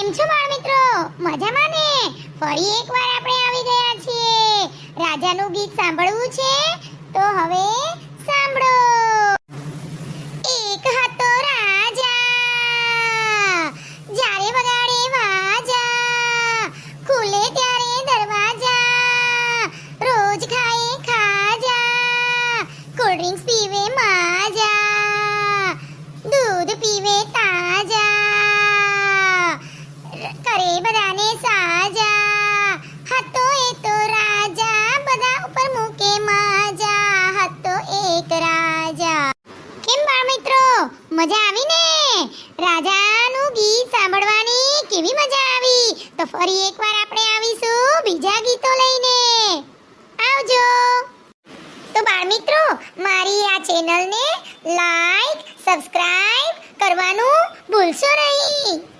કેમ છો બાળ મિત્રો? મજામાં ને? ફરી એકવાર આપણે આવી ગયા છીએ. રાજાનું ગીત સાંભળવું છે? તો હવે સાંભળો. એક હતો રાજા, જ્યારે વગાડે વાજા, ખુલે ત્યારે દરવાજા, રોજ ખાય ખાજા કોલ્ડ ડ્રિંક્સ પીવે માજા, દૂધ પીવે તાજા બધાને સાજા. હતો એ તો રાજા. બધા ઉપર મૂકે માજા. હતો એક રાજા. કેમ બાળ મિત્રો? મજા આવી ને? રાજાનું ગીત સાંભળવાની કેવી મજા આવી? તો ફરી એકવાર આપણે આવીશું બીજા ગીતો લઈને. આવજો. તો બાળ મિત્રો, મારી આ ચેનલને લાઈક સબસ્ક્રાઇબ કરવાનું ભૂલશો નહીં.